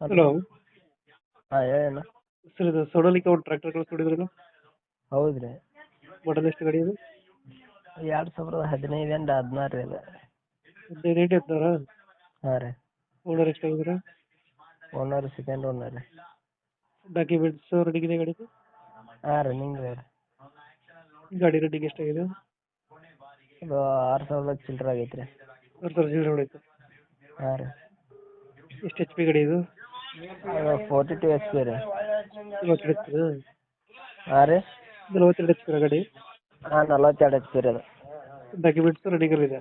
Hello. ಹಾಂ ಹೇಳಣ್ಣ. Sir ಇದು ಸೋಡಲಿಕ್ಕೆ ಒಂದು ಟ್ರ್ಯಾಕ್ಟರ್ ಕಳಿಸ್ಕೊಡಿದ್ರಲ್ಲ ಹೌದು ರೀ ಮಾಡಲ್ ಎಷ್ಟು ಗಾಡಿ ಇದು? ಎರಡು ಸಾವಿರದ ಹದಿನೈದರಿಂದ ಹದಿನಾರು ರೀ ಅದು ಹದಿನೈದು ಏಟ್ ಹದಿನಾರ ಹಾಂ ರೀ. ಓನರ್ ಎಷ್ಟಾಗಿದ್ದೀರಾ ಓನರ್ ಸೆಕೆಂಡ್ ಓನರ್ ರೀ. ಡಾಕ್ಯುಮೆಂಟ್ಸ್ ರೆಡಿಗಿದೆ ಗಾಡಿದು? ಹಾಂ ರನ್ನಿಂಗ್ ರೀ ಗಾಡಿ ರೆಡಿಗೆ ಎಷ್ಟಾಗಿದೆ? ಇದು ಆರು ಸಾವಿರದ ಚಿಲ್ಲರೆ ಆಗೈತೆ ರೀ. ಆರು ಸಾವಿರ ಚಿಲ್ಲರೆ ಹೊಡೈತೆ. ಹಾಂ ರೀ. ಎಷ್ಟು ಎಚ್ ಪಿ ಗಾಡಿ ಇದು? ಫೋರ್ಟಿ ಟು ಎಚ್ ಪಿ ರೀ. ನಲವತ್ತೆರಡು ಎಚ್ ಪಿ ಹಾಂ ರೀ? ನಲವತ್ತೆರಡು ಎಚ್ ಪಿ ಗಾಡಿ? ಹಾಂ ನಲ್ವತ್ತೆರಡು ಎಚ್ ಪಿ ರೀ ಅದು. ಡಾಕ್ಯುಮೆಂಟ್ಸ್ ರೆಡಿಗಲ್ಲಿದೆ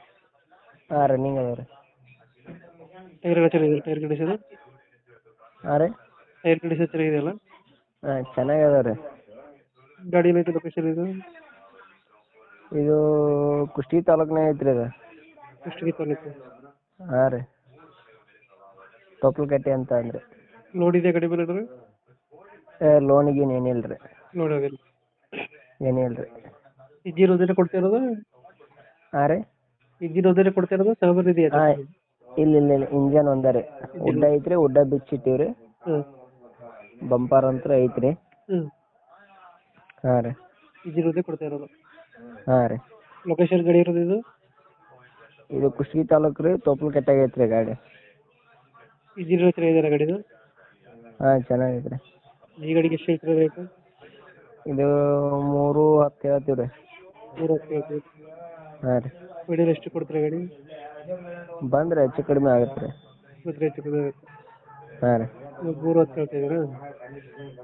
ಹಾಂ ರನ್ನಿಂಗ್ ಅದ ರೀ. ಟೈರ್ ಎಲ್ಲ ಚೆನ್ನಾಗಿದೆ ಟೈರ್ ಕಂಡೀಷನ್ ಹಾಂ ರೀ? ಟೈರ್ ಕಂಡೀಷನ್ ಚೆನ್ನಾಗಿದೆಯಲ್ಲ ಹಾಂ ಚೆನ್ನಾಗಿ ಅದ ರೀ. ಗಾಡಿ ಏನೈತೆ ಲೊಕೇಶನ್ ಇದು? ಇದು ಕುಷ್ಟಗಿ ತಾಲೂಕ್ನಾಗ ಐತ್ರಿ ಇದು ಎಷ್ಟು ತಾಲೂಕು. ಹಾಂ ರೀ. ತೊಪ್ಲಕಟ್ಟಿ ಅಂತ ಅಂದ್ರಿ. ಲೋಡ್ ಇದೆ ಗಾಡಿ ಮೇಲೆ ಲೋನ್ ಏನು ಏನಿಲ್ಲ ರೀ. ಲೋಡ್ ಆಗಿಲ್ಲ ಏನಿಲ್ಲ ರೀ. ಕೊಡ್ತಾ ಇರೋದು? ಹಾಂ ರೀ? ಇಂಜಿನ್ ಕೊಡ್ತಿರೋದು ಸಾಮಾನು ಇದೆಯಾ ಹಾಂ ಇಲ್ಲ ಇಲ್ಲ ಇಲ್ಲ. ಇಂಜನ್ ಒಂದೇ ರೀ. ಉಡ್ಡ ಐತ್ರಿ ಉಡ್ಡ ಬಿಚ್ಚಿಟ್ಟಿವಿ ರೀ. ಹ್ಞೂ ಬಂಪರ್ ಅಂತ ಐತ್ರಿ. ಹ್ಞೂ ಹಾಂ ರೀ. ಒಂದೇ ಕೊಡ್ತಾ ಇರೋದು? ಹಾಂ ರೀ. ಲೊಕೇಶನ್ ಗಾಡಿ ಇರೋದು ಇದು? ಇದು ಕುಷ್ಟಗಿ ತಾಲೂಕು ರೀ ತೊಪ್ಲಕಟ್ಟಾಗ ಐತ್ರಿ ಗಾಡಿ. ಇಂಜಿನ್ ಹತ್ರ ಇದೆಯಾ ಗಾಡಿದು? ಹಾಂ ಚೆನ್ನಾಗೈತೆ ರೀ ಈ ಗಾಡಿಗೆ ಎಷ್ಟು ಹೇಳ್ತೀರಾ ರೇಟು ಇದು ಮೂರು ಹತ್ತು ಹೇಳ್ತೀವಿ ರೀ ಮೂರು ಹತ್ತು ಹೇಳ್ತೀವಿ ಹಾಂ ರೀ. ಗಡಿ ಎಷ್ಟು ಕೊಡ್ತೀರಾ ಗಾಡಿ? ಬಂದ್ರೆ ಹೆಚ್ಚು ಕಡಿಮೆ ಆಗುತ್ತೆ ರೀ ಮತ್ತೆ ಹೆಚ್ಚು ಕಮ್ಮಿ ಆಗುತ್ತೆ. ಹಾಂ ರೀ. ಇವಾಗ ಮೂರು ಹತ್ತು ಹೇಳ್ತಾ ಇದ್ದೀರಾ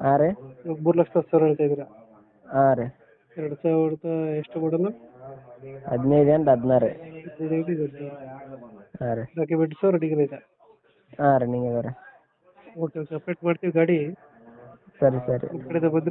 ಹಾಂ ರೀ. ಇವಾಗ ಮೂರು ಲಕ್ಷ ಹತ್ತು ಸಾವಿರ ಹೇಳ್ತಾ ಇದ್ದೀರಾ? ಹಾಂ ರೀ. ಎರಡು ಸಾವಿರದ ಎಷ್ಟು ಕೊಡೋದು ಹದಿನೈದು ಎಂಟು ಹದಿನಾರು. ರೀ ಹದಿನೈದು ಹಾಂ ರೀ. ಡಾಕ್ಯುಮೆಂಟ್ಸ್ ರೆಡಿ ಇದೆ ಹಾಂ ರನ್ನಿಂಗ್ ಅದ ರೀ ಓಕೆ ಸಪ್ರೇಟ್ ಮಾಡ್ತೀವಿ ಗಾಡಿ. ಸರಿ ಸರಿ. ನಿಮ್ಮ ಕಡೆಯಿಂದ ಬಂದರೆ